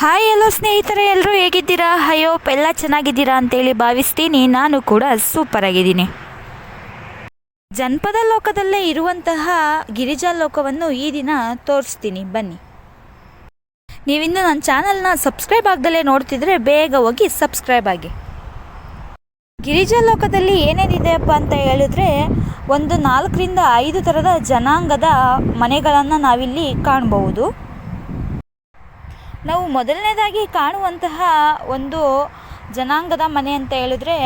Hi ಎಲ್ಲೋ ಸ್ನೇಹಿತರೆ ಎಲ್ಲರೂ ಹೇಗಿದ್ದೀರಾ? ಹಯೋಪ್ ಎಲ್ಲ ಚೆನ್ನಾಗಿದ್ದೀರಾ ಅಂತೇಳಿ ಭಾವಿಸ್ತೀನಿ. ನಾನು ಕೂಡ ಸೂಪರ್ ಆಗಿದ್ದೀನಿ. ಜನಪದ ಲೋಕದಲ್ಲೇ ಇರುವಂತಹ ಗಿರಿಜಾ ಲೋಕವನ್ನು ಈ ದಿನ ತೋರಿಸ್ತೀನಿ. ಬನ್ನಿ. ನೀವಿನ್ನು ನನ್ನ ಚಾನಲ್ನ ಸಬ್ಸ್ಕ್ರೈಬ್ ಆಗದಲ್ಲೇ ನೋಡ್ತಿದ್ರೆ ಬೇಗ ಹೋಗಿ ಸಬ್ಸ್ಕ್ರೈಬ್ ಆಗಿ. ಗಿರಿಜಾ ಲೋಕದಲ್ಲಿ ಏನೇನಿದೆಯಪ್ಪ ಅಂತ ಹೇಳಿದ್ರೆ ಒಂದು ನಾಲ್ಕರಿಂದ ಐದು ಥರದ ಜನಾಂಗದ ಮನೆಗಳನ್ನು ನಾವಿಲ್ಲಿ ಕಾಣಬಹುದು. ನಾವು ಮೊದಲನೇದಾಗಿ ಕಾಣುವಂತಹ ಒಂದು ಜನಾಂಗದ ಮನೆ ಅಂತ ಹೇಳಿದ್ರೆ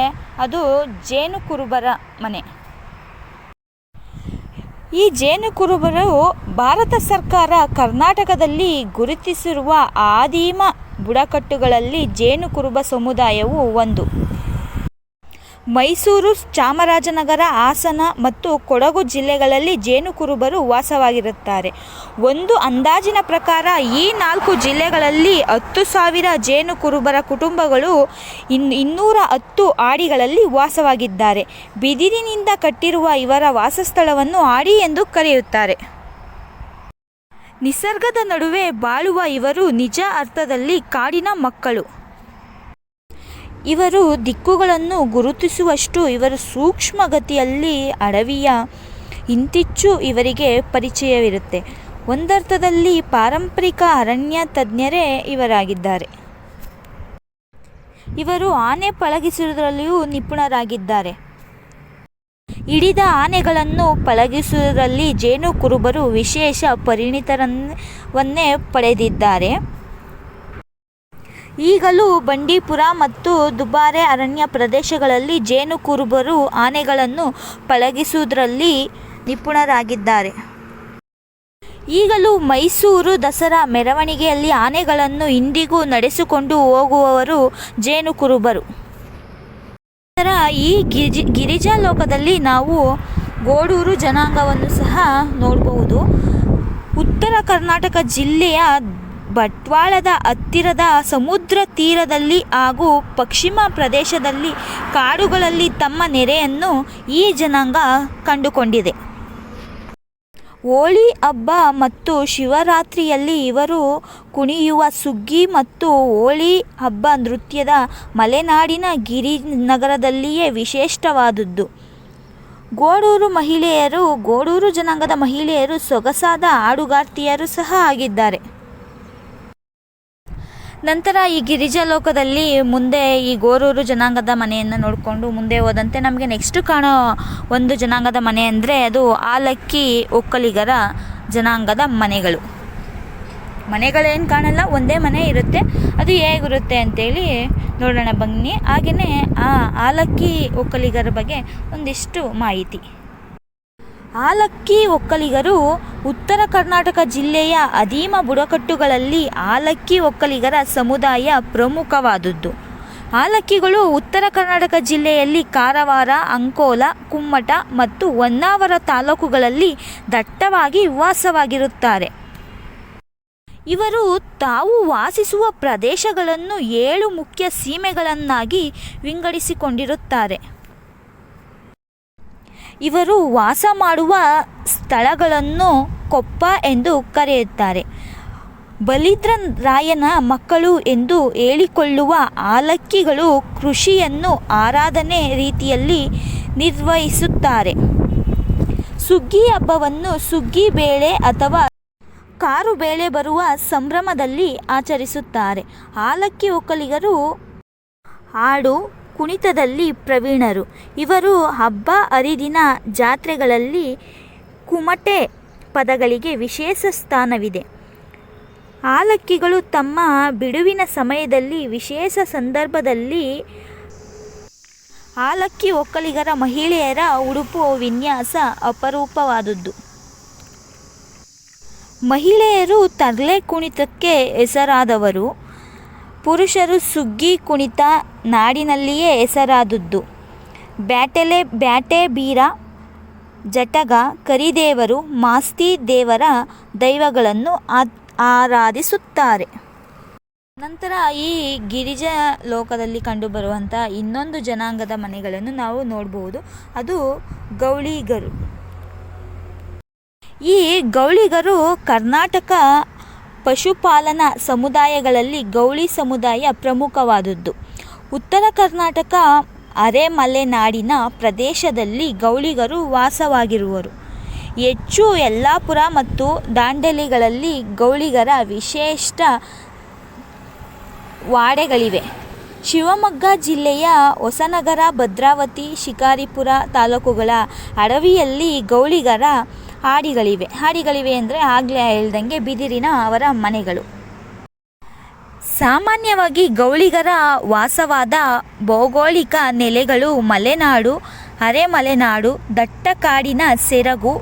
ಅದು ಜೇನು ಕುರುಬರ ಮನೆ. ಈ ಜೇನು ಕುರುಬರು ಭಾರತ ಸರ್ಕಾರ ಕರ್ನಾಟಕದಲ್ಲಿ ಗುರುತಿಸಿರುವ ಆದಿಮ ಬುಡಕಟ್ಟುಗಳಲ್ಲಿ ಜೇನು ಕುರುಬ ಸಮುದಾಯವು ಒಂದು. ಮೈಸೂರು ಚಾಮರಾಜನಗರ ಹಾಸನ ಮತ್ತು ಕೊಡಗು ಜಿಲ್ಲೆಗಳಲ್ಲಿ ಜೇನು ಕುರುಬರು ವಾಸವಾಗಿರುತ್ತಾರೆ. ಒಂದು ಅಂದಾಜಿನ ಪ್ರಕಾರ ಈ ನಾಲ್ಕು ಜಿಲ್ಲೆಗಳಲ್ಲಿ ಹತ್ತು ಸಾವಿರ ಜೇನು ಕುರುಬರ ಕುಟುಂಬಗಳು ಇನ್ ಇನ್ನೂರ ಹತ್ತು ಆಡಿಗಳಲ್ಲಿ ವಾಸವಾಗಿದ್ದಾರೆ. ಬಿದಿರಿನಿಂದ ಕಟ್ಟಿರುವ ಇವರ ವಾಸಸ್ಥಳವನ್ನು ಆಡಿ ಎಂದು ಕರೆಯುತ್ತಾರೆ. ನಿಸರ್ಗದ ನಡುವೆ ಬಾಳುವ ಇವರು ನಿಜ ಅರ್ಥದಲ್ಲಿ ಕಾಡಿನ ಮಕ್ಕಳು. ಇವರು ದಿಕ್ಕುಗಳನ್ನು ಗುರುತಿಸುವಷ್ಟು ಇವರು ಸೂಕ್ಷ್ಮಗತಿಯಲ್ಲಿ ಅಡವಿಯ ಇಂತಿಚ್ಚು ಇವರಿಗೆ ಪರಿಚಯವಿರುತ್ತೆ. ಒಂದರ್ಥದಲ್ಲಿ ಪಾರಂಪರಿಕ ಅರಣ್ಯ ತಜ್ಞರೇ ಇವರಾಗಿದ್ದಾರೆ. ಇವರು ಆನೆ ಪಳಗಿಸುವುದರಲ್ಲಿಯೂ ನಿಪುಣರಾಗಿದ್ದಾರೆ. ಹಿಡಿದ ಆನೆಗಳನ್ನು ಪಳಗಿಸುವುದರಲ್ಲಿ ಜೇನು ಕುರುಬರು ವಿಶೇಷ ಪರಿಣಿತರನ್ನೇ ಪಡೆದಿದ್ದಾರೆ. ಈಗಲೂ ಬಂಡೀಪುರ ಮತ್ತು ದುಬಾರೆ ಅರಣ್ಯ ಪ್ರದೇಶಗಳಲ್ಲಿ ಜೇನು ಕುರುಬರು ಆನೆಗಳನ್ನು ಪಳಗಿಸುವುದರಲ್ಲಿ ನಿಪುಣರಾಗಿದ್ದಾರೆ. ಈಗಲೂ ಮೈಸೂರು ದಸರಾ ಮೆರವಣಿಗೆಯಲ್ಲಿ ಆನೆಗಳನ್ನು ಇಂದಿಗೂ ನಡೆಸಿಕೊಂಡು ಹೋಗುವವರು ಜೇನು ಕುರುಬರು. ನಂತರ ಈ ಗಿರಿಜಿ ಗಿರಿಜಾ ಲೋಕದಲ್ಲಿ ನಾವು ಗೋಡೂರು ಜನಾಂಗವನ್ನು ಸಹ ನೋಡಬಹುದು ಉತ್ತರ ಕರ್ನಾಟಕ ಜಿಲ್ಲೆಯ ಬಂಟ್ವಾಳದ ಹತ್ತಿರದ ಸಮುದ್ರ ತೀರದಲ್ಲಿ ಹಾಗೂ ಪಶ್ಚಿಮ ಪ್ರದೇಶದಲ್ಲಿ ಕಾಡುಗಳಲ್ಲಿ ತಮ್ಮ ನೆರೆಯನ್ನು ಈ ಜನಾಂಗ ಕಂಡುಕೊಂಡಿದೆ. ಹೋಳಿ ಹಬ್ಬ ಮತ್ತು ಶಿವರಾತ್ರಿಯಲ್ಲಿ ಇವರು ಕುಣಿಯುವ ಸುಗ್ಗಿ ಮತ್ತು ಹೋಳಿ ಹಬ್ಬ ನೃತ್ಯದ ಮಲೆನಾಡಿನ ಗಿರಿನಗರದಲ್ಲಿಯೇ ವಿಶಿಷ್ಟವಾದದ್ದು. ಗೋಡೂರು ಮಹಿಳೆಯರು, ಗೋಡೂರು ಜನಾಂಗದ ಮಹಿಳೆಯರು, ಸೊಗಸಾದ ಹಾಡುಗಾರ್ತಿಯರು ಸಹ ಆಗಿದ್ದಾರೆ. ನಂತರ ಈ ಗಿರಿಜಾ ಲೋಕದಲ್ಲಿ ಮುಂದೆ ಈ ಗೋರೂರು ಜನಾಂಗದ ಮನೆಯನ್ನು ನೋಡಿಕೊಂಡು ಮುಂದೆ ಹೋದಂತೆ ನಮಗೆ ನೆಕ್ಸ್ಟ್ ಕಾಣೋ ಒಂದು ಜನಾಂಗದ ಮನೆ ಅಂದರೆ ಅದು ಆಲಕ್ಕಿ ಒಕ್ಕಲಿಗರ ಜನಾಂಗದ ಮನೆಗಳು. ಮನೆಗಳೇನು ಕಾಣಲ್ಲ, ಒಂದೇ ಮನೆ ಇರುತ್ತೆ. ಅದು ಹೇಗಿರುತ್ತೆ ಅಂತೇಳಿ ನೋಡೋಣ ಬನ್ನಿ ಹಾಗೆಯೇ ಆ ಆಲಕ್ಕಿ ಒಕ್ಕಲಿಗರ ಬಗ್ಗೆ ಒಂದಿಷ್ಟು ಮಾಹಿತಿ. ಆಲಕ್ಕಿ ಒಕ್ಕಲಿಗರು ಉತ್ತರ ಕರ್ನಾಟಕ ಜಿಲ್ಲೆಯ ಅಧೀಮ ಬುಡಕಟ್ಟುಗಳಲ್ಲಿ ಆಲಕ್ಕಿ ಒಕ್ಕಲಿಗರ ಸಮುದಾಯ ಪ್ರಮುಖವಾದದ್ದು. ಆಲಕ್ಕಿಗಳು ಉತ್ತರ ಕರ್ನಾಟಕ ಜಿಲ್ಲೆಯಲ್ಲಿ ಕಾರವಾರ, ಅಂಕೋಲ, ಕುಮ್ಮಟ ಮತ್ತು ಹೊನ್ನಾವರ ತಾಲೂಕುಗಳಲ್ಲಿ ದಟ್ಟವಾಗಿ ವಾಸವಾಗಿರುತ್ತಾರೆ. ಇವರು ತಾವು ವಾಸಿಸುವ ಪ್ರದೇಶಗಳನ್ನು ಏಳು ಮುಖ್ಯ ಸೀಮೆಗಳನ್ನಾಗಿ ವಿಂಗಡಿಸಿಕೊಂಡಿರುತ್ತಾರೆ. ಇವರು ವಾಸ ಮಾಡುವ ಸ್ಥಳಗಳನ್ನು ಕೊಪ್ಪ ಎಂದು ಕರೆಯುತ್ತಾರೆ. ಬಲಿದ್ರ ರಾಯನ ಮಕ್ಕಳು ಎಂದು ಹೇಳಿಕೊಳ್ಳುವ ಆಲಕ್ಕಿಗಳು ಕೃಷಿಯನ್ನು ಆರಾಧನೆ ರೀತಿಯಲ್ಲಿ ನಿರ್ವಹಿಸುತ್ತಾರೆ. ಸುಗ್ಗಿ ಹಬ್ಬವನ್ನು ಸುಗ್ಗಿ ಬೇಳೆ ಅಥವಾ ಕಾರು ಬೇಳೆ ಬರುವ ಸಂಭ್ರಮದಲ್ಲಿ ಆಚರಿಸುತ್ತಾರೆ. ಆಲಕ್ಕಿ ಒಕ್ಕಲಿಗರು ಹಾಡು ಕುಣಿತದಲ್ಲಿ ಪ್ರವೀಣರು. ಇವರು ಹಬ್ಬ ಹರಿದಿನ ಜಾತ್ರೆಗಳಲ್ಲಿ ಕುಮಟೆ ಪದಗಳಿಗೆ ವಿಶೇಷ ಸ್ಥಾನವಿದೆ. ಆಲಕ್ಕಿಗಳು ತಮ್ಮ ಬಿಡುವಿನ ಸಮಯದಲ್ಲಿ ವಿಶೇಷ ಸಂದರ್ಭದಲ್ಲಿ ಆಲಕ್ಕಿ ಒಕ್ಕಲಿಗರ ಮಹಿಳೆಯರ ಉಡುಪು ವಿನ್ಯಾಸ ಅಪರೂಪವಾದದ್ದು. ಮಹಿಳೆಯರು ತರ್ಲೆ ಕುಣಿತಕ್ಕೆ ಹೆಸರಾದವರು. ಪುರುಷರು ಸುಗ್ಗಿ ಕುಣಿತ ನಾಡಿನಲ್ಲಿಯೇ ಹೆಸರಾದದ್ದು. ಬ್ಯಾಟೆಲೆ, ಬ್ಯಾಟೆ ಬೀರ, ಜಟಗ, ಕರಿದೇವರು, ಮಾಸ್ತಿ ದೇವರ ದೈವಗಳನ್ನು ಆರಾಧಿಸುತ್ತಾರೆ. ನಂತರ ಈ ಗಿರಿಜಾ ಲೋಕದಲ್ಲಿ ಕಂಡುಬರುವಂಥ ಇನ್ನೊಂದು ಜನಾಂಗದ ಮನೆಗಳನ್ನು ನಾವು ನೋಡಬಹುದು ಅದು ಗೌಳಿಗರು. ಈ ಗೌಳಿಗರು ಕರ್ನಾಟಕ ಪಶುಪಾಲನಾ ಸಮುದಾಯಗಳಲ್ಲಿ ಗೌಳಿ ಸಮುದಾಯ ಪ್ರಮುಖವಾದದ್ದು. ಉತ್ತರ ಕರ್ನಾಟಕ ಅರೆಮಲೆನಾಡಿನ ಪ್ರದೇಶದಲ್ಲಿ ಗೌಳಿಗರು ವಾಸವಾಗಿರುವರು. ಹೆಚ್ಚು ಯಲ್ಲಾಪುರ ಮತ್ತು ದಾಂಡೇಲಿಗಳಲ್ಲಿ ಗೌಳಿಗರ ವಿಶೇಷ ವಾಡೆಗಳಿವೆ. ಶಿವಮೊಗ್ಗ ಜಿಲ್ಲೆಯ ಹೊಸನಗರ, ಭದ್ರಾವತಿ, ಶಿಕಾರಿಪುರ ತಾಲೂಕುಗಳ ಅಡವಿಯಲ್ಲಿ ಗೌಳಿಗರ ಹಾಡಿಗಳಿವೆ. ಹಾಡಿಗಳಿವೆ ಅಂದರೆ ಆಗಲೇ ಹೇಳ್ದಂಗೆ ಬಿದಿರಿನ ಅವರ ಮನೆಗಳು. ಸಾಮಾನ್ಯವಾಗಿ ಗೌಳಿಗರ ವಾಸವಾದ ಭೌಗೋಳಿಕ ನೆಲೆಗಳು ಮಲೆನಾಡು ಅರೆ ಮಲೆನಾಡು ದಟ್ಟ ಕಾಡಿನ ಸೆರಗು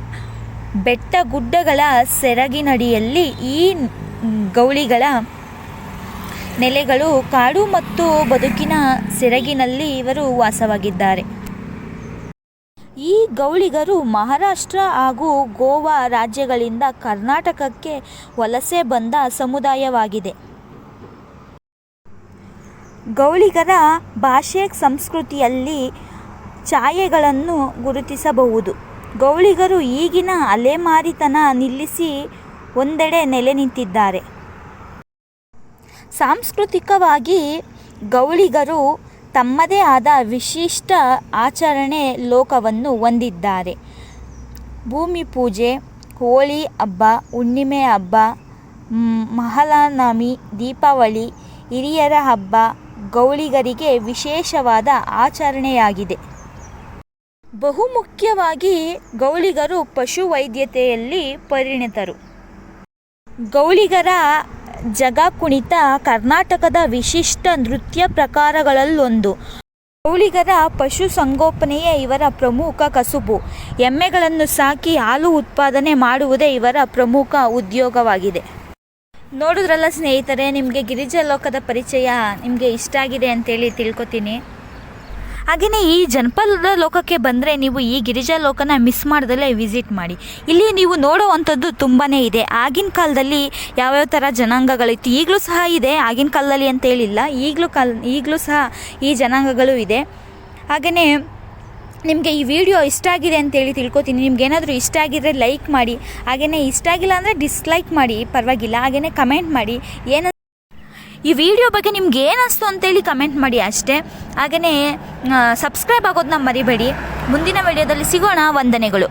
ಬೆಟ್ಟ ಗುಡ್ಡಗಳ ಸೆರಗಿನಡಿಯಲ್ಲಿ ಈ ಗೌಳಿಗಳ ನೆಲೆಗಳು ಕಾಡು ಮತ್ತು ಬದುಕಿನ ಸೆರಗಿನಲ್ಲಿ ಇವರು ವಾಸವಾಗಿದ್ದಾರೆ. ಈ ಗೌಳಿಗರು ಮಹಾರಾಷ್ಟ್ರ ಹಾಗೂ ಗೋವಾ ರಾಜ್ಯಗಳಿಂದ ಕರ್ನಾಟಕಕ್ಕೆ ವಲಸೆ ಬಂದ ಸಮುದಾಯವಾಗಿದೆ. ಗೌಳಿಗರ ಭಾಷೆ ಸಂಸ್ಕೃತಿಯಲ್ಲಿ ಛಾಯೆಗಳನ್ನು ಗುರುತಿಸಬಹುದು. ಗೌಳಿಗರು ಈಗಿನ ಅಲೆಮಾರಿತನ ನಿಲ್ಲಿಸಿ ಒಂದೆಡೆ ನೆಲೆ ನಿಂತಿದ್ದಾರೆ. ಸಾಂಸ್ಕೃತಿಕವಾಗಿ ಗೌಳಿಗರು ತಮ್ಮದೇ ಆದ ವಿಶಿಷ್ಟ ಆಚರಣೆ ಲೋಕವನ್ನು ಹೊಂದಿದ್ದಾರೆ. ಭೂಮಿ ಪೂಜೆ, ಹೋಳಿ ಹಬ್ಬ, ಹುಣ್ಣಿಮೆ ಹಬ್ಬ, ಮಹಾಲಾನಮಿ, ದೀಪಾವಳಿ, ಹಿರಿಯರ ಹಬ್ಬ, ಗೌಳಿಗರಿಗೆ ವಿಶೇಷವಾದ ಆಚರಣೆಯಾಗಿದೆ. ಬಹುಮುಖ್ಯವಾಗಿ ಗೌಳಿಗರು ಪಶುವೈದ್ಯತೆಯಲ್ಲಿ ಪರಿಣಿತರು. ಗೌಳಿಗರ ಜಗ ಕುಣಿತ ಕರ್ನಾಟಕದ ವಿಶಿಷ್ಟ ನೃತ್ಯ ಪ್ರಕಾರಗಳಲ್ಲೊಂದು. ಮೌಲಿಗರ ಪಶು ಸಂಗೋಪನೆಯೇ ಇವರ ಪ್ರಮುಖ ಕಸುಬು. ಎಮ್ಮೆಗಳನ್ನು ಸಾಕಿ ಹಾಲು ಉತ್ಪಾದನೆ ಮಾಡುವುದೇ ಇವರ ಪ್ರಮುಖ ಉದ್ಯೋಗವಾಗಿದೆ. ನೋಡಿದ್ರಲ್ಲ ಸ್ನೇಹಿತರೆ, ನಿಮಗೆ ಗಿರಿಜಾ ಲೋಕದ ಪರಿಚಯ ನಿಮಗೆ ಇಷ್ಟ ಆಗಿದೆ ಅಂತೇಳಿ ತಿಳ್ಕೊತೀನಿ. ಹಾಗೆಯೇ ಈ ಜನಪದ ಲೋಕಕ್ಕೆ ಬಂದರೆ ನೀವು ಈ ಗಿರಿಜಾ ಲೋಕನ ಮಿಸ್ ಮಾಡ್ದಲೇ ವಿಸಿಟ್ ಮಾಡಿ. ಇಲ್ಲಿ ನೀವು ನೋಡುವಂಥದ್ದು ತುಂಬಾ ಇದೆ. ಆಗಿನ ಕಾಲದಲ್ಲಿ ಯಾವ್ಯಾವ ಥರ ಜನಾಂಗಗಳಿತ್ತು, ಈಗಲೂ ಸಹ ಇದೆ. ಆಗಿನ ಕಾಲದಲ್ಲಿ ಅಂತ ಹೇಳಿಲ್ಲ. ಈಗಲೂ ಕಾಲ, ಈಗಲೂ ಸಹ ಈ ಜನಾಂಗಗಳು ಇದೆ. ಹಾಗೆಯೇ ನಿಮಗೆ ಈ ವಿಡಿಯೋ ಇಷ್ಟ ಆಗಿದೆ ಅಂತೇಳಿ ತಿಳ್ಕೊತೀನಿ. ನಿಮ್ಗೆ ಏನಾದರೂ ಇಷ್ಟ ಆಗಿದ್ರೆ ಲೈಕ್ ಮಾಡಿ. ಹಾಗೆಯೇ ಇಷ್ಟ ಆಗಿಲ್ಲ ಅಂದರೆ ಡಿಸ್ಲೈಕ್ ಮಾಡಿ. ಪರವಾಗಿಲ್ಲ. ಹಾಗೆಯೇ ಕಮೆಂಟ್ ಮಾಡಿ. ಏನು ಈ ವಿಡಿಯೋ ಬಗ್ಗೆ ನಿಮ್ಗೆ ಏನಿಸ್ತು ಅಂತೇಳಿ ಕಮೆಂಟ್ ಮಾಡಿ ಅಷ್ಟೇ. ಹಾಗೆಯೇ ಸಬ್ಸ್ಕ್ರೈಬ್ ಆಗೋದನ್ನ ಮರಿಬೇಡಿ. ಮುಂದಿನ ವಿಡಿಯೋದಲ್ಲಿ ಸಿಗೋಣ. ವಂದನೆಗಳು.